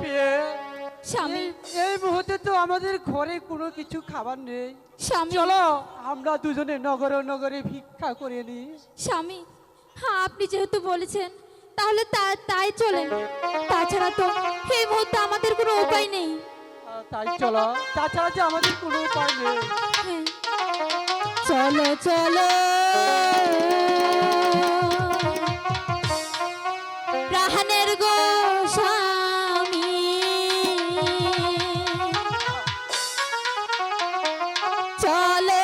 পেয়ে। স্বামী। এই- মুহূর্তে তো আমাদের ঘরে কোনো কিছু খাবার নেই। স্বামী। চলো আমরা দুজনে নগরে নগরে ভিক্ষা করে নিই। স্বামী হ্যাঁ আপনি যেহেতু বলেছেন তাহলে তাই চলেন তাছাড়া তো এই মুহূর্তে আমাদের কোনো উপায় নেই। তাই চলো। তাছাড়া যে আমাদের কোনো উপায় নেই। হ্যাঁ। চলো চলো। চলে